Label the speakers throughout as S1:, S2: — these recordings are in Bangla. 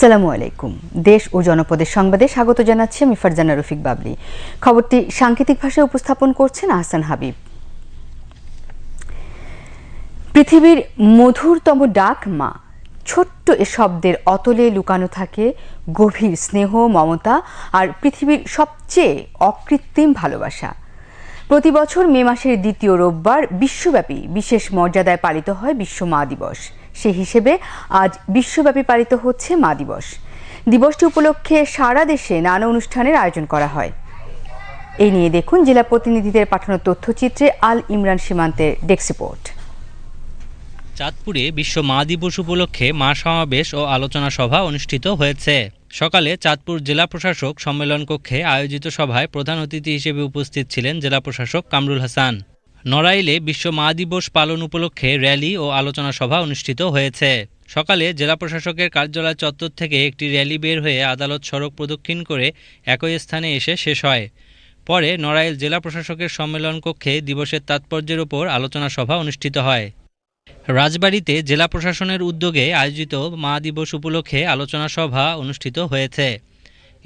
S1: আসসালামু আলাইকুম দেশ ও জনপদের সংবাদে স্বাগত জানাচ্ছি আমি ফারজানা রফিক বাবলি খবরটি সাংকেতিক ভাষায় উপস্থাপন করছেন আহসান হাবিব পৃথিবীর মধুরতম ডাক মা ছোট্ট এ শব্দের অতলে লুকানো থাকে গভীর স্নেহ মমতা আর পৃথিবীর সবচেয়ে অকৃত্রিম ভালোবাসা প্রতি বছর মে মাসের দ্বিতীয় রোববার বিশ্বব্যাপী বিশেষ মর্যাদায় পালিত হয় বিশ্ব মা দিবস সে হিসেবে আজ বিশ্বব্যাপী পালিত হচ্ছে মা দিবস দিবসটি উপলক্ষে সারা দেশে নানা অনুষ্ঠানের আয়োজন করা হয় এই নিয়ে দেখুন জেলা প্রতিনিধিদের পাঠানো তথ্যচিত্রে আল ইমরান সীমান্তের ডেস্ক রিপোর্ট
S2: চাঁদপুরে বিশ্ব মা দিবস উপলক্ষে মা সমাবেশ ও আলোচনা সভা অনুষ্ঠিত হয়েছে সকালে চাঁদপুর জেলা প্রশাসক সম্মেলন কক্ষে আয়োজিত সভায় প্রধান অতিথি হিসেবে উপস্থিত ছিলেন জেলা প্রশাসক কামরুল হাসান নড়াইলে বিশ্ব মা দিবস পালন উপলক্ষে র্যালি ও আলোচনা সভা অনুষ্ঠিত হয়েছে সকালে জেলা প্রশাসকের কার্যালয় চত্বর থেকে একটি র্যালি বের হয়ে আদালত সড়ক প্রদক্ষিণ করে একই স্থানে এসে শেষ হয় পরে নড়াইল জেলা প্রশাসকের সম্মেলন কক্ষে দিবসের তাৎপর্যের ওপর আলোচনা সভা অনুষ্ঠিত হয় রাজবাড়িতে জেলা প্রশাসনের উদ্যোগে আয়োজিত মা দিবস উপলক্ষে আলোচনা সভা অনুষ্ঠিত হয়েছে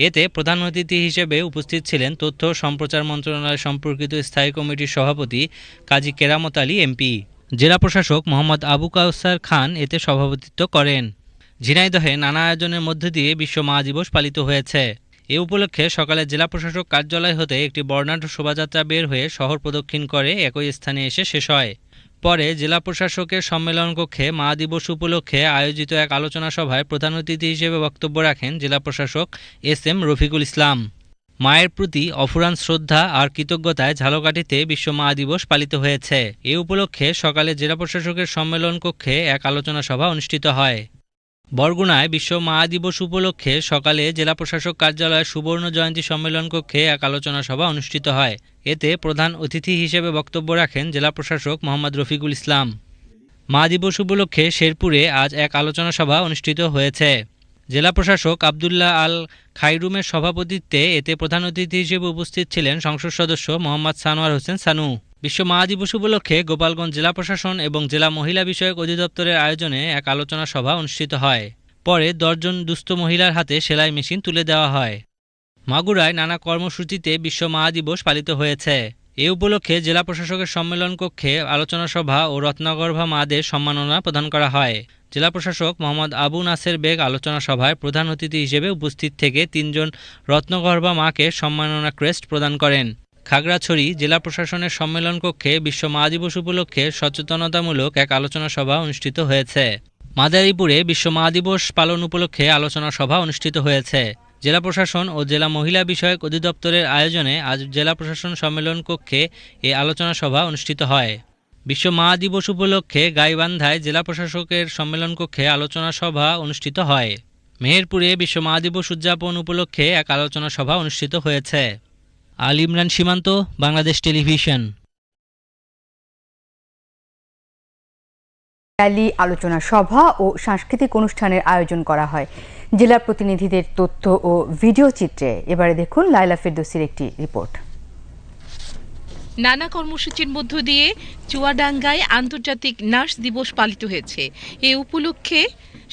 S2: এতে প্রধান অতিথি হিসেবে উপস্থিত ছিলেন তথ্য সম্প্রচার মন্ত্রণালয় সম্পর্কিত স্থায়ী কমিটির সভাপতি কাজী কেরামত আলী এমপি জেলা প্রশাসক মোহাম্মদ আবু কাউসার খান এতে সভাপতিত্ব করেন ঝিনাইদহে নানা আয়োজনের মধ্য দিয়ে বিশ্ব মা দিবস পালিত হয়েছে এ উপলক্ষে সকালে জেলা প্রশাসক কার্যালয় হতে একটি বর্ণাঢ্য শোভাযাত্রা বের হয়ে শহর প্রদক্ষিণ করে একই স্থানে এসে শেষ হয় পরে জেলা প্রশাসকের সম্মেলন কক্ষে মা দিবস উপলক্ষে আয়োজিত এক আলোচনা সভায় প্রধান অতিথি হিসেবে বক্তব্য রাখেন জেলা প্রশাসক এস এম রফিকুল ইসলাম মায়ের প্রতি অফুরান শ্রদ্ধা আর কৃতজ্ঞতায় ঝালকাঠিতে বিশ্ব মা দিবস পালিত হয়েছে এ উপলক্ষে সকালে জেলা প্রশাসকের সম্মেলন কক্ষে এক আলোচনা সভা অনুষ্ঠিত হয় বরগুনায় বিশ্ব মা দিবস উপলক্ষে সকালে জেলা প্রশাসক কার্যালয়ে সুবর্ণ জয়ন্তী সম্মেলন কক্ষে এক আলোচনা সভা অনুষ্ঠিত হয় এতে প্রধান অতিথি হিসেবে বক্তব্য রাখেন জেলা প্রশাসক মোহাম্মদ রফিকুল ইসলাম মা দিবস উপলক্ষে শেরপুরে আজ এক আলোচনা সভা অনুষ্ঠিত হয়েছে জেলা প্রশাসক আবদুল্লাহ আল খাইরুমের সভাপতিত্বে এতে প্রধান অতিথি হিসেবে উপস্থিত ছিলেন সংসদ সদস্য মোহাম্মদ সানোয়ার হোসেন সানু বিশ্ব মা দিবস উপলক্ষে গোপালগঞ্জ জেলা প্রশাসন এবং জেলা মহিলা বিষয়ক অধিদপ্তরের আয়োজনে এক আলোচনা সভা অনুষ্ঠিত হয় পরে দশজন দুস্থ মহিলার হাতে সেলাই মেশিন তুলে দেওয়া হয় মাগুরায় নানা কর্মসূচিতে বিশ্ব মা দিবস পালিত হয়েছে এ উপলক্ষে জেলা প্রশাসকের সম্মেলন কক্ষে আলোচনা সভা ও রত্নগর্ভা মাদের সম্মাননা প্রদান করা হয় জেলা প্রশাসক মোহাম্মদ আবু নাসের বেগ আলোচনা সভায় প্রধান অতিথি হিসেবে উপস্থিত থেকে তিনজন রত্নগর্ভা মাকে সম্মাননা ক্রেস্ট প্রদান করেন খাগড়াছড়ি জেলা প্রশাসনের সম্মেলন কক্ষে বিশ্ব মা দিবস উপলক্ষে সচেতনতামূলক এক আলোচনা সভা অনুষ্ঠিত হয়েছে মাদারীপুরে বিশ্ব মা দিবস পালন উপলক্ষে আলোচনা সভা অনুষ্ঠিত হয়েছে জেলা প্রশাসন ও জেলা মহিলা বিষয়ক অধিদপ্তরের আয়োজনে আজ জেলা প্রশাসন সম্মেলন কক্ষে এ আলোচনা সভা অনুষ্ঠিত হয় বিশ্ব মা দিবস উপলক্ষে গাইবান্ধায় জেলা প্রশাসকের সম্মেলন কক্ষে আলোচনা সভা অনুষ্ঠিত হয় মেহেরপুরে বিশ্ব মা দিবস উদযাপন উপলক্ষে এক আলোচনা সভা অনুষ্ঠিত হয়েছে আল ইমরান সীমান্ত বাংলাদেশ টেলিভিশন
S1: র্যালি আলোচনা সভা ও সাংস্কৃতিক অনুষ্ঠানের আয়োজন করা হয় জেলা প্রতিনিধিদের তথ্য ও ভিডিও চিত্রে এবারে দেখুন লাইলা ফেরদোসির একটি রিপোর্ট
S3: নানা কর্মসূচির মধ্য দিয়ে চুয়াডাঙ্গায় আন্তর্জাতিক নার্স দিবস পালিত হয়েছে এ উপলক্ষে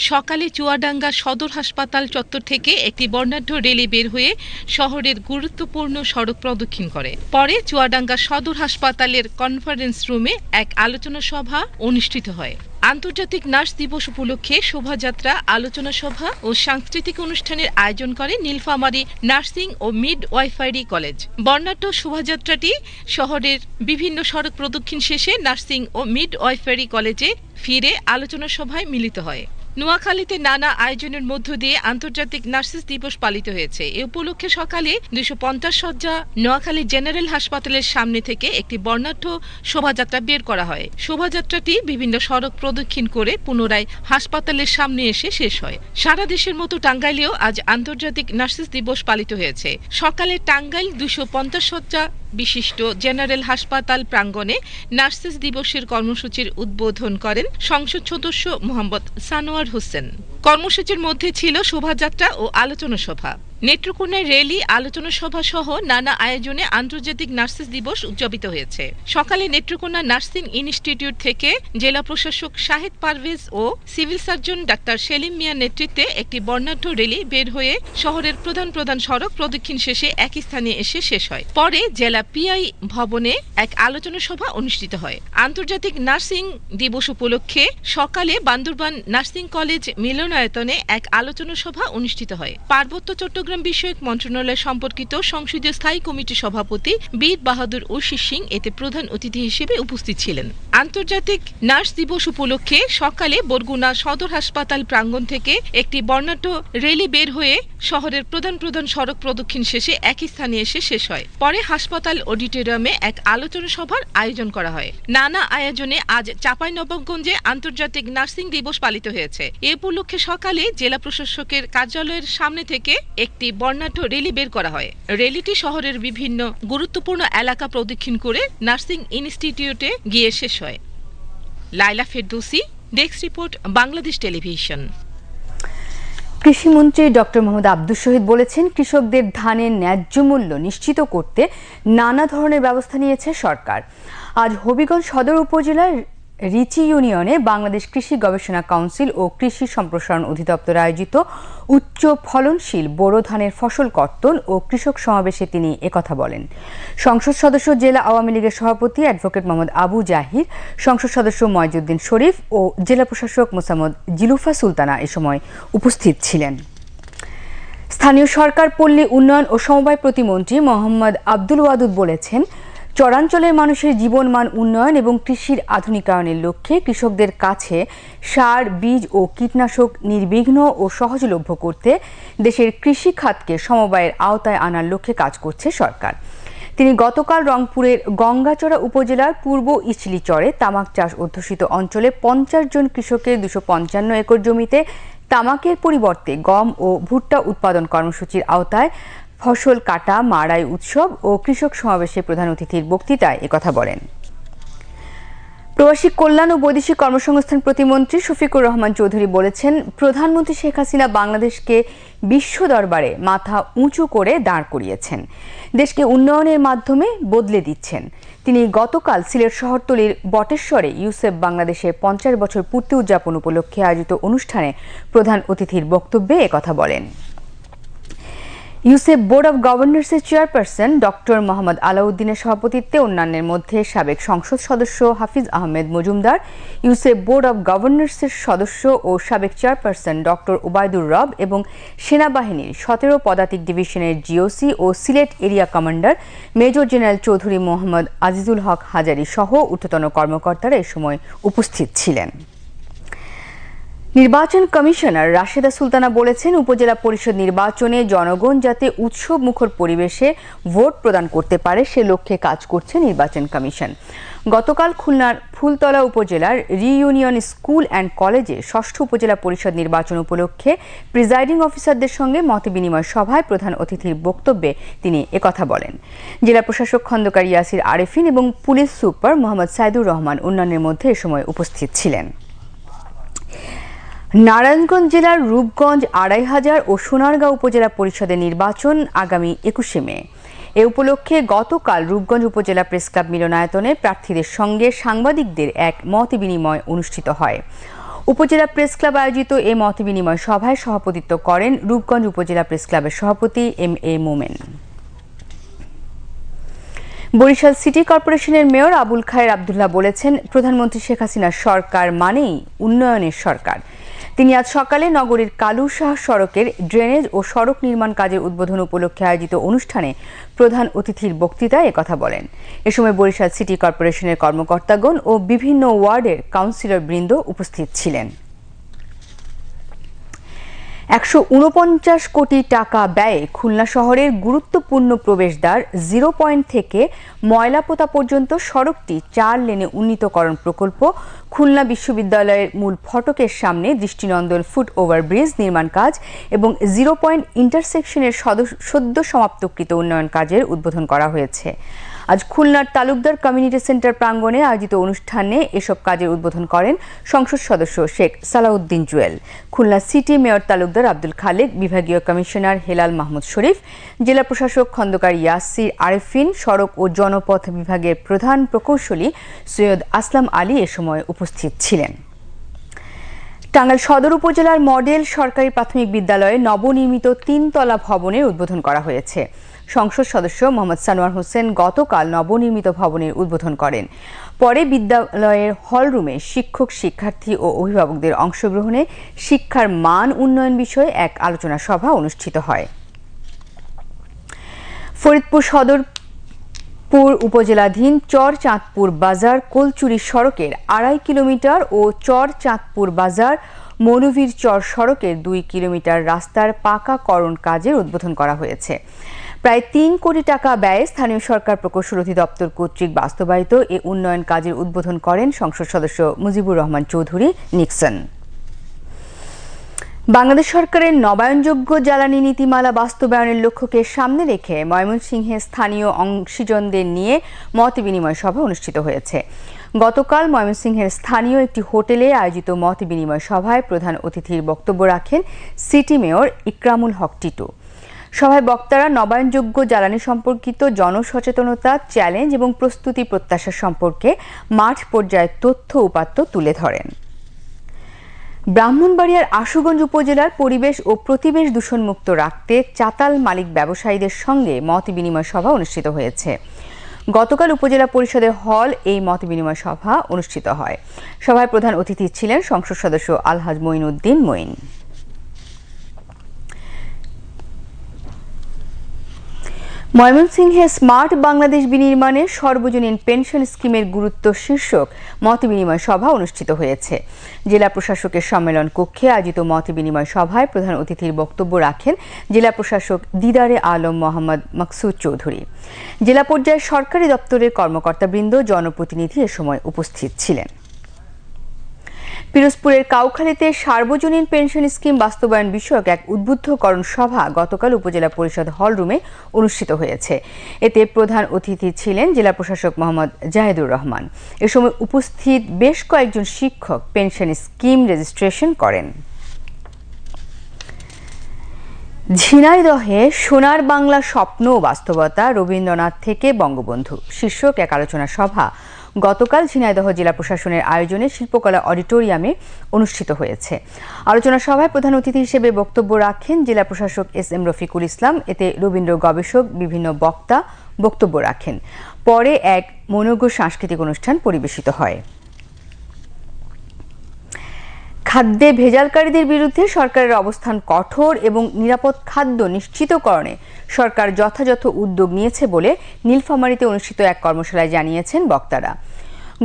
S3: সকালে চুয়াডাঙ্গা সদর হাসপাতাল চত্বর থেকে একটি বর্ণাঢ্য রেলি বের হয়ে শহরের গুরুত্বপূর্ণ সড়ক প্রদক্ষিণ করে পরে চুয়াডাঙ্গা সদর হাসপাতালের কনফারেন্স রুমে এক আলোচনা সভা অনুষ্ঠিত হয় আন্তর্জাতিক নার্স দিবস উপলক্ষে শোভাযাত্রা আলোচনা সভা ও সাংস্কৃতিক অনুষ্ঠানের আয়োজন করে নীলফামারী নার্সিং ও মিড ওয়াইফাইডি কলেজ বর্ণাঢ্য শোভাযাত্রাটি শহরের বিভিন্ন সড়ক প্রদক্ষিণ শেষে নার্সিং ও মিড ওয়াইফারি কলেজে ফিরে আলোচনা সভায় মিলিত হয় নোয়াখালীতে নানা আয়োজনের মধ্য দিয়ে আন্তর্জাতিক নার্সিস দিবস পালিত হয়েছে এ উপলক্ষে সকালে দুইশো পঞ্চাশ শয্যা নোয়াখালী জেনারেল হাসপাতালের সামনে থেকে একটি বর্ণাঢ্য শোভাযাত্রা বের করা হয় শোভাযাত্রাটি বিভিন্ন সড়ক প্রদক্ষিণ করে পুনরায় হাসপাতালের সামনে এসে শেষ হয় সারা দেশের মতো টাঙ্গাইলেও আজ আন্তর্জাতিক নার্সিস দিবস পালিত হয়েছে সকালে টাঙ্গাইল দুশো পঞ্চাশ শয্যা বিশিষ্ট জেনারেল হাসপাতাল প্রাঙ্গণে নার্সেস দিবসের কর্মসূচির উদ্বোধন করেন সংসদ সদস্য মোহাম্মদ সানোয়ার হোসেন কর্মসূচির মধ্যে ছিল শোভাযাত্রা ও আলোচনা সভা নেত্রকোনায় র্যালি আলোচনা সভা সহ নানা আয়োজনে আন্তর্জাতিক নার্সেস দিবস উদযাপিত হয়েছে সকালে নেত্রকোনা নার্সিং ইনস্টিটিউট থেকে জেলা প্রশাসক শাহেদ পারভেজ ও সিভিল সার্জন ডাক্তার সেলিম মিয়ার নেতৃত্বে একটি বর্ণাঢ্য র্যালি বের হয়ে শহরের প্রধান প্রধান সড়ক প্রদক্ষিণ শেষে একই স্থানে এসে শেষ হয় পরে জেলা পিআই ভবনে এক আলোচনা সভা অনুষ্ঠিত হয় আন্তর্জাতিক নার্সিং দিবস উপলক্ষে সকালে বান্দরবান নার্সিং কলেজ মিলনায়তনে এক আলোচনা সভা অনুষ্ঠিত হয় পার্বত্য চট্টগ্রাম চট্টগ্রাম বিষয়ক মন্ত্রণালয় সম্পর্কিত সংসদীয় স্থায়ী কমিটি সভাপতি বীর বাহাদুর ওশি সিং এতে প্রধান অতিথি হিসেবে উপস্থিত ছিলেন আন্তর্জাতিক নার্স দিবস উপলক্ষে সকালে বরগুনা সদর হাসপাতাল প্রাঙ্গণ থেকে একটি বর্ণাঢ্য রেলি বের হয়ে শহরের প্রধান প্রধান সড়ক প্রদক্ষিণ শেষে একই স্থানে এসে শেষ হয় পরে হাসপাতাল অডিটোরিয়ামে এক আলোচনা সভার আয়োজন করা হয় নানা আয়োজনে আজ চাঁপাইনবাবগঞ্জে আন্তর্জাতিক নার্সিং দিবস পালিত হয়েছে এ উপলক্ষে সকালে জেলা প্রশাসকের কার্যালয়ের সামনে থেকে একটি একটি বর্ণাঢ্য রেলি বের করা হয় রেলিটি শহরের বিভিন্ন গুরুত্বপূর্ণ এলাকা প্রদক্ষিণ করে নার্সিং ইনস্টিটিউটে গিয়ে শেষ হয় Laila Ferdousi desk report Bangladesh television
S4: কৃষিমন্ত্রী ডক্টর মোহাম্মদ আব্দুল শহীদ বলেছেন কৃষকদের ধানের ন্যায্য মূল্য নিশ্চিত করতে নানা ধরনের ব্যবস্থা নিয়েছে সরকার আজ হবিগঞ্জ সদর উপজেলার রিচি ইউনিয়নে বাংলাদেশ কৃষি গবেষণা কাউন্সিল ও কৃষি সম্প্রসারণ অধিদপ্তর আয়োজিত উচ্চ ফলনশীল বোরো ধানের ফসল কর্তন ও কৃষক সমাবেশে তিনি একথা বলেন সংসদ সদস্য জেলা আওয়ামী লীগের সভাপতি অ্যাডভোকেট মোহাম্মদ আবু জাহির সংসদ সদস্য ময়জুদ্দিন শরীফ ও জেলা প্রশাসক মোসাম্মদ জিলুফা সুলতানা এ সময় উপস্থিত ছিলেন স্থানীয় সরকার পল্লী উন্নয়ন ও সমবায় প্রতিমন্ত্রী মোহাম্মদ আব্দুল ওয়াদুদ বলেছেন চরাঞ্চলের মানুষের জীবনমান উন্নয়ন এবং কৃষির আধুনিকায়নের লক্ষ্যে কৃষকদের কাছে সার বীজ ও কীটনাশক নির্বিঘ্ন ও সহজলভ্য করতে দেশের কৃষি খাতকে সমবায়ের আওতায় আনার লক্ষ্যে কাজ করছে সরকার তিনি গতকাল রংপুরের গঙ্গাচড়া উপজেলার পূর্ব ইচলিচরে তামাক চাষ অধ্যুষিত অঞ্চলে পঞ্চাশ জন কৃষকের দুশো পঞ্চান্ন একর জমিতে তামাকের পরিবর্তে গম ও ভুট্টা উৎপাদন কর্মসূচির আওতায় ফসল কাটা মাড়াই উৎসব ও কৃষক সমাবেশে প্রধান অতিথির বক্তৃতায় একথা বলেন প্রবাসী কল্যাণ ও বৈদেশিক কর্মসংস্থান প্রতিমন্ত্রী শফিকুর রহমান চৌধুরী বলেছেন প্রধানমন্ত্রী শেখ হাসিনা বাংলাদেশকে বিশ্ব দরবারে মাথা উঁচু করে দাঁড় করিয়েছেন দেশকে উন্নয়নের মাধ্যমে বদলে দিচ্ছেন তিনি গতকাল সিলেট শহরতলির বটেশ্বরে ইউসেফ বাংলাদেশের পঞ্চাশ বছর পূর্তি উদযাপন উপলক্ষে আয়োজিত অনুষ্ঠানে প্রধান অতিথির বক্তব্যে একথা বলেন ইউসেফ বোর্ড অব গভর্নর্সের চেয়ারপারসন ডক্টর মোহাম্মদ আলাউদ্দিনের সভাপতিত্বে অন্যান্যের মধ্যে সাবেক সংসদ সদস্য Hafiz Ahmed Majumder UCEP board of গভর্নর্সের সদস্য ও সাবেক চেয়ারপারসন ডক্টর ওবায়দুর রব এবং সেনাবাহিনীর সতেরো পদাতিক ডিভিশনের জিওসি ও Sylhet area commander major general Chowdhury Mohammad Azizul Haque Hazari সহ ঊর্ধ্বতন কর্মকর্তারা এ সময় উপস্থিত ছিলেন নির্বাচন কমিশনার রাশেদা সুলতানা বলেছেন উপজেলা পরিষদ নির্বাচনে জনগণ যাতে উৎসব মুখর পরিবেশে ভোট প্রদান করতে পারে সে লক্ষ্যে কাজ করছে নির্বাচন কমিশন গতকাল খুলনার ফুলতলা উপজেলার রিইউনিয়ন স্কুল অ্যান্ড কলেজে ষষ্ঠ উপজেলা পরিষদ নির্বাচন উপলক্ষে প্রিজাইডিং অফিসারদের সঙ্গে মতবিনিময় সভায় প্রধান অতিথির বক্তব্যে তিনি একথা বলেন জেলা প্রশাসক খন্দকার ইয়াসির আরেফিন এবং পুলিশ সুপার মোহাম্মদ সাইদুর রহমান উন্নয়নের মধ্যে এ সময় উপস্থিত ছিলেন নারায়ণগঞ্জ জেলার রূপগঞ্জ আড়াই হাজার ও সোনারগাঁও উপজেলা পরিষদের নির্বাচন আগামী একুশে মে এ উপলক্ষে গতকাল রূপগঞ্জ উপজেলা প্রেস ক্লাব মিলনায়তনে প্রার্থীদের সঙ্গে সাংবাদিকদের এক মত বিনিময় অনুষ্ঠিত হয় উপজেলা প্রেস ক্লাব আয়োজিত এ মত বিনিময় সভায় সভাপতিত্ব করেন রূপগঞ্জ উপজেলা প্রেস ক্লাবের সভাপতি M A Momen Barishal city কর্পোরেশনের মেয়র আবুল খায়ের আবদুল্লাহ বলেছেন প্রধানমন্ত্রী শেখ হাসিনার সরকার মানেই উন্নয়নের সরকার তিনি আজ সকালে নগরীর শাহ সড়কের ড্রেনেজ ও সড়ক নির্মাণ কাজের উদ্বোধন উপলক্ষে আয়োজিত অনুষ্ঠানে প্রধান অতিথির বক্তৃতায় একথা বলেন এ সময় বরিশাল সিটি কর্পোরেশনের কর্মকর্তাগণ ও বিভিন্ন ওয়ার্ডের কাউন্সিলর বৃন্দ উপস্থিত ছিলেন একশো উনপঞ্চাশ কোটি টাকা ব্যয়ে খুলনা শহরের গুরুত্বপূর্ণ প্রবেশদ্বার জিরো পয়েন্ট থেকে ময়লাপোতা পর্যন্ত সড়কটি চার লেনে উন্নীতকরণ প্রকল্প খুলনা বিশ্ববিদ্যালয়ের মূল ফটকের সামনে দৃষ্টিনন্দন ফুট ওভার ব্রিজ নির্মাণ কাজ এবং জিরো পয়েন্ট ইন্টারসেকশনের সদ্য সমাপ্তকৃত উন্নয়ন কাজের উদ্বোধন করা হয়েছে আজ খুলনার তালুকদার কমিউনিটি সেন্টার প্রাঙ্গণে আয়োজিত অনুষ্ঠানে এসব কাজের উদ্বোধন করেন সংসদ সদস্য শেখ সালাউদ্দিন জুয়েল খুলনা সিটি মেয়র তালুকদার আব্দুল খালেক বিভাগীয় কমিশনার হেলাল মাহমুদ শরীফ জেলা প্রশাসক খন্দকার ইয়াসির আরেফিন সড়ক ও জনপথ বিভাগের প্রধান প্রকৌশলী সৈয়দ আসলাম আলী এ সময় উপস্থিত ছিলেন টাঙ্গাইল সদর উপজেলার মডেল সরকারি প্রাথমিক বিদ্যালয়ে নবনির্মিত তিনতলা ভবনের উদ্বোধন করা হয়েছে সংসদ সদস্য মোহাম্মদ সানোয়ার হোসেন গতকাল নবনির্মিত ভবনের উদ্বোধন করেন পরে বিদ্যালয়ের হলরুমে শিক্ষক শিক্ষার্থী ও অভিভাবকদের অংশগ্রহণে শিক্ষার মান উন্নয়ন বিষয়ে এক আলোচনা সভা অনুষ্ঠিত হয় ফরিদপুর সদর পুর উপজেলাধীন চর চাঁদপুর বাজার কোলচুরি সড়কের আড়াই কিলোমিটার ও চর চাঁদপুর বাজার মনুভীর চর সড়কের দুই কিলোমিটার রাস্তার পাকাকরণ কাজের উদ্বোধন করা হয়েছে প্রায় তিন কোটি টাকা ব্যয়ে স্থানীয় সরকার প্রকৌশল অধিদপ্তর কর্তৃক বাস্তবায়িত এ উন্নয়ন কাজের উদ্বোধন করেন সংসদ সদস্য মুজিবুর রহমান চৌধুরী নিক্সন বাংলাদেশ সরকারের নবায়নযোগ্য জ্বালানি নীতিমালা বাস্তবায়নের লক্ষ্যকে সামনে রেখে ময়মনসিংহে স্থানীয় অংশীজনদের নিয়ে মত বিনিময় সভা অনুষ্ঠিত হয়েছে গতকাল ময়মনসিংহের স্থানীয় একটি হোটেলে আয়োজিত মত বিনিময় সভায় প্রধান অতিথির বক্তব্য রাখেন সিটি মেয়র ইকরামুল হক টিটু সভায় বক্তারা নবায়নযোগ্য জ্বালানি সম্পর্কিত জনসচেতনতা চ্যালেঞ্জ এবং প্রস্তুতি প্রত্যাশা সম্পর্কে মাঠ পর্যায়ে তথ্য উপাত্ত তুলে ধরেন ব্রাহ্মণবাড়িয়ার আশুগঞ্জ উপজেলার পরিবেশ ও প্রতিবেশ দূষণমুক্ত রাখতে চাতাল মালিক ব্যবসায়ীদের সঙ্গে মত বিনিময় সভা অনুষ্ঠিত হয়েছে গতকাল উপজেলা পরিষদের হল এই মত বিনিময় সভা অনুষ্ঠিত হয় সভায় প্রধান অতিথি ছিলেন সংসদ সদস্য আলহাজ মঈন উদ্দিন মঈন ময়মনসিংহে স্মার্ট বাংলাদেশ বিনির্মাণে সর্বজনীন পেনশন স্কিমের গুরুত্ব শীর্ষক মতবিনিময় সভা অনুষ্ঠিত হয়েছে জেলা প্রশাসকের সম্মেলন কক্ষে আয়োজিত মতবিনিময় সভায় প্রধান অতিথির বক্তব্য রাখেন জেলা প্রশাসক দিদারে আলম মোহাম্মদ মকসুদ চৌধুরী জেলা পর্যায়ে সরকারি দপ্তরের কর্মকর্তাবৃন্দ জনপ্রতিনিধি এ সময় উপস্থিত ছিলেন পিরোজপুরের কাউখালীতে সার্বজনীন পেনশন স্কিম বাস্তবায়ন বিষয়ক এক উদ্বুদ্ধকরণ সভা গতকাল উপজেলা পরিষদ হলরুমে অনুষ্ঠিত হয়েছে এতে প্রধান অতিথি ছিলেন জেলা প্রশাসক মোহাম্মদ জাহেদুর রহমান এ সময় উপস্থিত বেশ কয়েকজন শিক্ষক পেনশন স্কিম রেজিস্ট্রেশন করেন ঝিনাইদহে সোনার বাংলা স্বপ্ন বাস্তবতা রবীন্দ্রনাথ থেকে বঙ্গবন্ধু শীর্ষক এক আলোচনা সভা গতকাল ঝিনাইদহ জেলা প্রশাসনের আয়োজনে শিল্পকলা অডিটোরিয়ামে অনুষ্ঠিত হয়েছে আলোচনা সভায় প্রধান অতিথি হিসেবে বক্তব্য রাখেন জেলা প্রশাসক এস এম রফিকুল ইসলাম এতে রবীন্দ্র গবেষক বিভিন্ন বক্তা বক্তব্য রাখেন পরে এক মনোজ্ঞ সাংস্কৃতিক অনুষ্ঠান পরিবেশিত হয় খাদ্যে ভেজালকারীদের বিরুদ্ধে সরকারের অবস্থান কঠোর এবং নিরাপদ খাদ্য নিশ্চিতকরণে সরকার যথাযথ উদ্যোগ নিয়েছে বলে নীলফামারীতে অনুষ্ঠিত এক কর্মশালায় জানিয়েছেন বক্তারা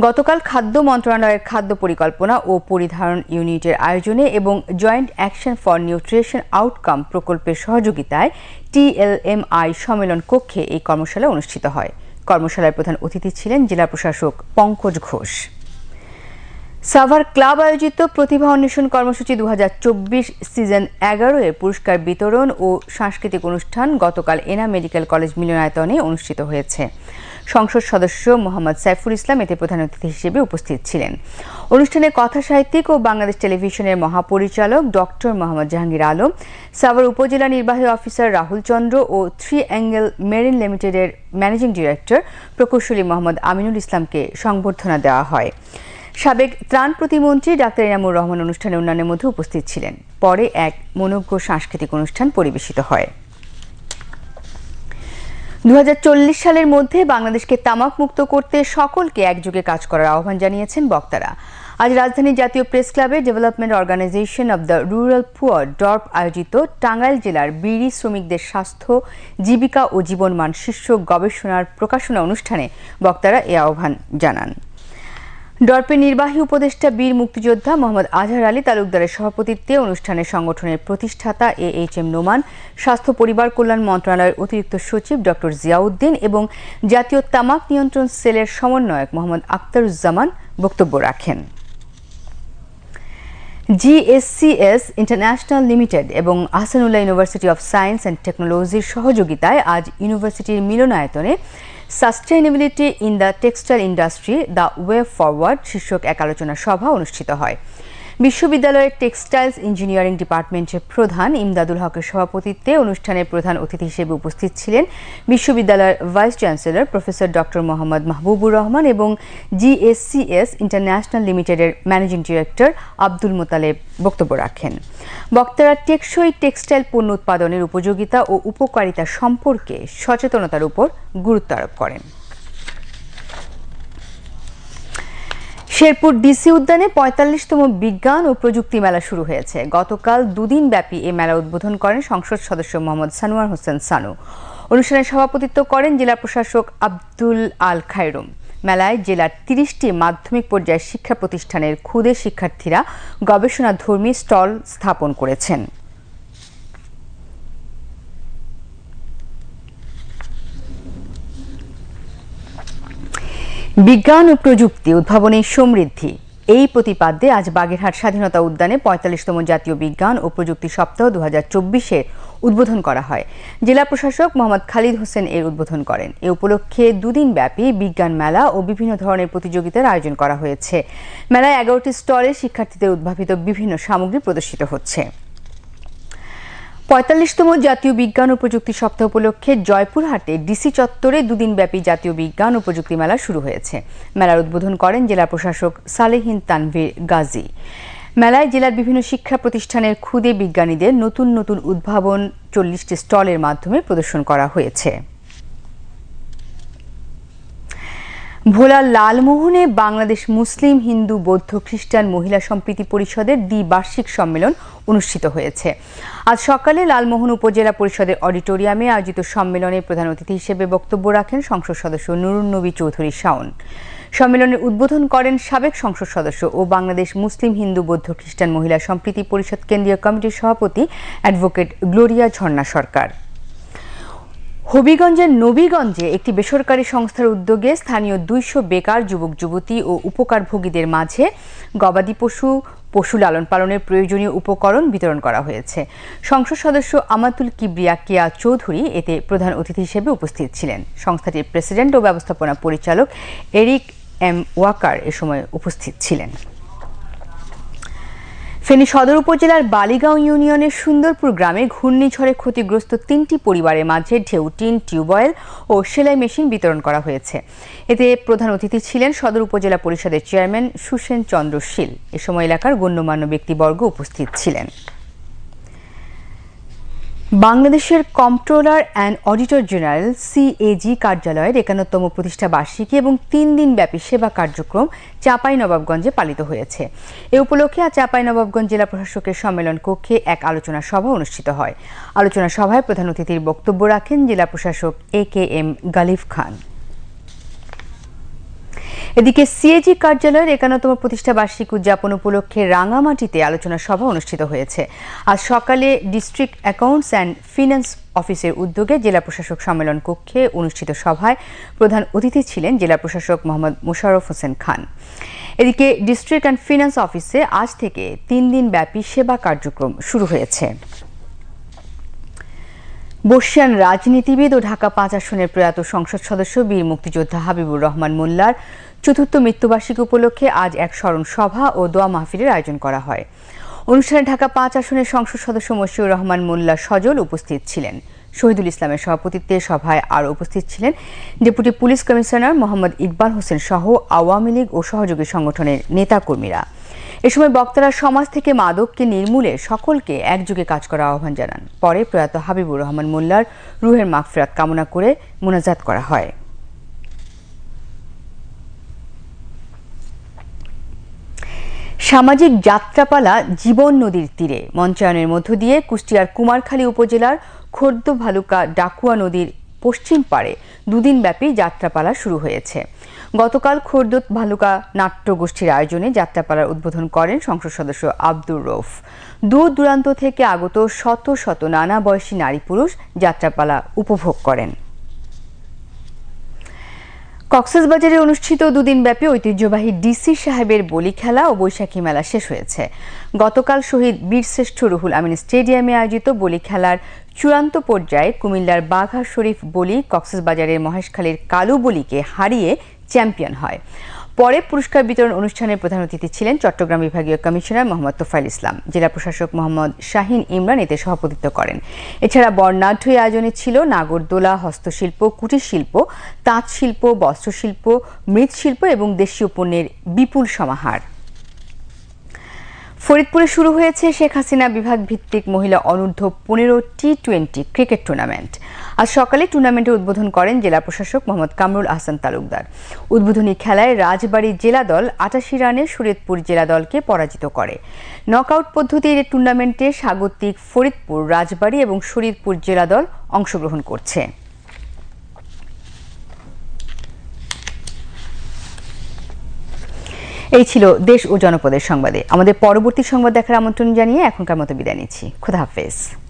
S4: গতকাল খাদ্য মন্ত্রণালয়ের খাদ্য পরিকল্পনা ও পরিধারণ ইউনিটের আয়োজনে এবং joint action for nutrition outcome প্রকল্পের সহযোগিতায় টিএলএমআই সম্মেলন কক্ষে এই কর্মশালা অনুষ্ঠিত হয় কর্মশালায় প্রধান অতিথি ছিলেন জেলা প্রশাসক পঙ্কজ ঘোষ সাভার ক্লাব আয়োজিত প্রতিভা অন্বেষণ কর্মসূচি দু সিজন এগারো এর পুরস্কার বিতরণ ও সাংস্কৃতিক অনুষ্ঠান গতকাল এনা মেডিকেল কলেজ মিলনায়তনে অনুষ্ঠিত হয়েছে সংসদ সদস্য মোহাম্মদ সাইফুল ইসলাম এতে প্রধান অতিথি হিসেবে উপস্থিত ছিলেন অনুষ্ঠানে কথা সাহিত্যিক ও বাংলাদেশ টেলিভিশনের মহাপরিচালক ডক্টর মোহাম্মদ জাহাঙ্গীর আলম সাভার উপজেলা নির্বাহী অফিসার রাহুল চন্দ্র ও থ্রি অ্যাঙ্গেল মেরিন লিমিটেডের ম্যানেজিং ডিরেক্টর প্রকৌশলী মোহাম্মদ আমিনুল ইসলামকে সংবর্ধনা দেওয়া হয় সাবেক ত্রাণ প্রতিমন্ত্রী ডাক্তার ইনামুর রহমান অনুষ্ঠানে উন্নয়নের মধ্যে উপস্থিত ছিলেন পরে এক মনোজ্ঞ সাংস্কৃতিক অনুষ্ঠান পরিবেশিত হয় দু সালের মধ্যে বাংলাদেশকে তামাক মুক্ত করতে সকলকে একযোগে কাজ করার আহ্বান জানিয়েছেন বক্তারা আজ রাজধানীর জাতীয় প্রেস ক্লাবে development organisation of the rural poor DORP আয়োজিত টাঙ্গাইল জেলার বিড়ি শ্রমিকদের স্বাস্থ্য জীবিকা ও জীবনমান শীর্ষক গবেষণার প্রকাশনা অনুষ্ঠানে বক্তারা এ আহ্বান জানান ডরপের নির্বাহী উপদেষ্টা বীর মুক্তিযোদ্ধা মোহাম্মদ আজহার আলী তালুকদারের সভাপতিত্বে অনুষ্ঠানে সংগঠনের প্রতিষ্ঠাতা এ এইচ এম নোমান স্বাস্থ্য পরিবার কল্যাণ মন্ত্রণালয়ের অতিরিক্ত সচিব ডক্টর জিয়াউদ্দিন এবং জাতীয় তামাক নিয়ন্ত্রণ সেলের সমন্বয়ক মোহাম্মদ আক্তারুজ্জামান বক্তব্য রাখেন জিএসসিএস ইন্টারন্যাশনাল লিমিটেড এবং Ahsanullah university of science and টেকনোলজির সহযোগিতায় আজ ইউনিভার্সিটির মিলনায়তনে sustainability in the textile industry the way forward শীর্ষক এক আলোচনা সভা অনুষ্ঠিত হয় বিশ্ববিদ্যালয়ের টেক্সটাইলস ইঞ্জিনিয়ারিং ডিপার্টমেন্টের প্রধান ইমদাদুল হকের সভাপতিত্বে অনুষ্ঠানে প্রধান অতিথি হিসেবে উপস্থিত ছিলেন বিশ্ববিদ্যালয়ের vice chancellor professor doctor Mohammad Mahbubur Rahman এবং জিএসসিএস ইন্টারন্যাশনাল লিমিটেডের ম্যানেজিং ডিরেক্টর আব্দুল মোতালেব বক্তব্য রাখেন বক্তারা টেকসই টেক্সটাইল পণ্য উৎপাদনের উপযোগিতা ও উপকারিতা সম্পর্কে সচেতনতার উপর গুরুত্ব আরোপ করেন শেরপুর ডিসি উদ্যানে পঁয়তাল্লিশতম বিজ্ঞান ও প্রযুক্তি মেলা শুরু হয়েছে গতকাল দুদিন ব্যাপী এই মেলা উদ্বোধন করেন সংসদ সদস্য মোহাম্মদ সানোয়ার হোসেন সানু অনুষ্ঠানে সভাপতিত্ব করেন জেলা প্রশাসক আব্দুল আল খায়রুম মেলায় জেলার তিরিশটি মাধ্যমিক পর্যায়ের শিক্ষা প্রতিষ্ঠানের ক্ষুদে শিক্ষার্থীরা গবেষণাধর্মী স্টল স্থাপন করেছেন বিজ্ঞান ও প্রযুক্তি উদ্ভাবনের সমৃদ্ধি এই প্রতিপাদ্যে আজ বাগেরহাট স্বাধীনতা উদ্যানে পঁয়তাল্লিশতম জাতীয় বিজ্ঞান ও প্রযুক্তি সপ্তাহ দু হাজার উদ্বোধন করা হয় জেলা প্রশাসক মোহাম্মদ খালিদ হোসেন এর উদ্বোধন করেন এ উপলক্ষে দুদিন ব্যাপী বিজ্ঞান মেলা ও বিভিন্ন ধরনের প্রতিযোগিতার আয়োজন করা হয়েছে মেলায় এগারোটি স্টলে শিক্ষার্থীদের উদ্ভাবিত বিভিন্ন সামগ্রী প্রদর্শিত হচ্ছে পঁয়তাল্লিশতম জাতীয় বিজ্ঞান ও প্রযুক্তি সপ্তাহ উপলক্ষে জয়পুরহাটে ডিসি চত্বরে দুদিন ব্যাপী জাতীয় বিজ্ঞান ও প্রযুক্তি মেলা শুরু হয়েছে মেলার উদ্বোধন করেন জেলা প্রশাসক সালেহিন তানভীর গাজী মেলায় জেলার বিভিন্ন শিক্ষা প্রতিষ্ঠানের ক্ষুদে বিজ্ঞানীদের নতুন নতুন উদ্ভাবন চল্লিশটি স্টলের মাধ্যমে প্রদর্শন করা হয়েছে ভোলা লালমোহনে বাংলাদেশ মুসলিম হিন্দু বৌদ্ধ খ্রিস্টান মহিলা সম্প্রীতি পরিষদের দ্বিবার্ষিক সম্মেলন অনুষ্ঠিত হয়েছে আজ সকালে লালমোহন উপজেলা পরিষদের অডিটোরিয়ামে আয়োজিত সম্মেলনে প্রধান অতিথি হিসেবে বক্তব্য রাখেন সংসদ সদস্য নুরুন নবী চৌধুরী শাওন সম্মেলনের উদ্বোধন করেন সাবেক সংসদ সদস্য ও বাংলাদেশ মুসলিম হিন্দু বৌদ্ধ খ্রিস্টান মহিলা সম্প্রীতি পরিষদ কেন্দ্রীয় কমিটির সভাপতি অ্যাডভোকেট গ্লোরিয়া ঝর্ণা সরকার হবিগঞ্জের নবীগঞ্জে একটি বেসরকারি সংস্থার উদ্যোগে স্থানীয় দুইশো বেকার যুবক যুবতী ও উপকারভোগীদের মাঝে গবাদি পশু পশু লালন পালনের প্রয়োজনীয় উপকরণ বিতরণ করা হয়েছে সংসদ সদস্য আমাতুল কিবরিয়া কিয়া চৌধুরী এতে প্রধান অতিথি হিসেবে উপস্থিত ছিলেন সংস্থাটির প্রেসিডেন্ট ও ব্যবস্থাপনা পরিচালক এরিক এম ওয়াকার এ সময় উপস্থিত ছিলেন ফেনী সদর উপজেলার বালিগাঁও ইউনিয়নের সুন্দরপুর গ্রামে ঘূর্ণিঝড়ে ক্ষতিগ্রস্ত তিনটি পরিবারের মাঝে টিন টিউবওয়েল ও সেলাই মেশিন বিতরণ করা হয়েছে এতে প্রধান অতিথি ছিলেন সদর উপজেলা পরিষদের চেয়ারম্যান সুসেন চন্দ্র শীল এ সময় এলাকার গণ্যমান্য ব্যক্তিবর্গ উপস্থিত ছিলেন বাংলাদেশের comptroller and auditor general CAG কার্যালয়ের একান্নতম প্রতিষ্ঠা বার্ষিকী এবং তিন দিন ব্যাপী সেবা কার্যক্রম চাপাই নবাবগঞ্জে পালিত হয়েছে এ উপলক্ষে আজ চাপাই নবাবগঞ্জ জেলা প্রশাসকের সম্মেলন কক্ষে এক আলোচনা সভা অনুষ্ঠিত হয় আলোচনা সভায় প্রধান অতিথির বক্তব্য রাখেন জেলা প্রশাসক এ কে এম গালিফ খান এদিকে সিএজি কার্যালয়ের একান্নতম প্রতিষ্ঠা বার্ষিক উদযাপন উপলক্ষে রাঙামাটিতে আলোচনা সভা অনুষ্ঠিত হয়েছে আজ সকালে ডিস্ট্রিক্ট অ্যাকাউন্টস অ্যান্ড ফিন্যান্স অফিসের উদ্যোগে জেলা প্রশাসক সম্মেলন কক্ষে অনুষ্ঠিত সভায় প্রধান অতিথি ছিলেন জেলা প্রশাসক মোহাম্মদ মুশারফ হোসেন খান এদিকে ডিস্ট্রিক্ট অ্যান্ড ফিন্যান্স অফিসে আজ থেকে তিন দিন ব্যাপী সেবা কার্যক্রম শুরু হয়েছে বর্ষিয়ান রাজনীতিবিদ ও ঢাকা পাঁচ আসনের প্রয়াত সংসদ সদস্য বীর মুক্তিযোদ্ধা হাবিবুর রহমান মোল্লার চতুর্থ মৃত্যুবার্ষিকী উপলক্ষে আজ এক স্মরণ সভা ও দোয়া মাহফিলের আয়োজন করা হয় অনুষ্ঠানে ঢাকা পাঁচ আসনের সংসদ সদস্য মশিউর রহমান মোল্লা সজল উপস্থিত ছিলেন শহীদুল ইসলামের সভাপতিত্বে সভায় আর উপস্থিত ছিলেন deputy police commissioner Mohammad Iqbal Hossain সহ আওয়ামী লীগ ও সহযোগী সংগঠনের নেতাকর্মীরা এ সময় বক্তারা সমাজ থেকে মাদককে নির্মূলে সকলকে একযোগে কাজ করার আহ্বান জানান পরে প্রয়াত হাবিবুর রহমান মোল্লার রুহের মাগফিরাত কামনা করে মোনাজাত করা হয় সামাজিক যাত্রাপালা জীবন নদীর তীরে মঞ্চায়নের মধ্য দিয়ে কুষ্টিয়ার কুমারখালী উপজেলার খোর্দ ভালুকা ডাকুয়া নদীর পশ্চিম পাড়ে ব্যাপী যাত্রাপালা শুরু হয়েছে গতকাল খোর্দ ভালুকা নাট্যগোষ্ঠীর আয়োজনে যাত্রাপালার উদ্বোধন করেন সংসদ সদস্য আব্দুর রৌফ দূর দূরান্ত থেকে আগত শত শত নানা বয়সী নারী পুরুষ যাত্রাপালা উপভোগ করেন কক্সবাজারে অনুষ্ঠিত দুদিন ব্যাপী ঐতিহ্যবাহী ডিসি সাহেবের বলি খেলা ও বৈশাখী মেলা শেষ হয়েছে গতকাল শহীদ বীরশ্রেষ্ঠ রুহুল আমিন স্টেডিয়ামে আয়োজিত বলি খেলার চূড়ান্ত পর্যায়ে কুমিল্লার বাঘা শরীফ বলি কক্সবাজারের মহেশখালীর কালু বলিকে হারিয়ে চ্যাম্পিয়ন হয় পরে পুরস্কার বিতরণ অনুষ্ঠানে প্রধান অতিথি ছিলেন চট্টগ্রাম বিভাগীয় কমিশনার মোহাম্মদ তোফাইল ইসলাম জেলা প্রশাসক মোহাম্মদ শাহিন ইমরান এতে সভাপতিত্ব করেন এছাড়া বর্ণাঢ্য আয়োজনে ছিল নাগরদোলা হস্তশিল্প কুটির শিল্প তাঁতশিল্প বস্ত্রশিল্প মৃৎশিল্প এবং দেশীয় পণ্যের বিপুল সমাহার ফরিদপুরে শুরু হয়েছে শেখ হাসিনা বিভাগ ভিত্তিক মহিলা অনূর্ধ্ব পনেরো টি টোয়েন্টি ক্রিকেট টুর্নামেন্ট আজ সকালে টুর্নামেন্টের উদ্বোধন করেন জেলা প্রশাসক মোহাম্মদ কামরুল আহসান তালুকদার উদ্বোধনী খেলায় রাজবাড়ী জেলা দল আটাশি রানে শরীয়তপুর জেলা দলকে পরাজিত করে নকআউট পদ্ধতির টুর্নামেন্টে স্বাগতিক ফরিদপুর রাজবাড়ী এবং শরীয়তপুর জেলা দল অংশগ্রহণ করছে এই ছিল দেশ ও জনপদের সংবাদে আমাদের পরবর্তী সংবাদ দেখার আমন্ত্রণ জানিয়ে এখনকার মতো বিদায় নিচ্ছি খুদা হাফেজ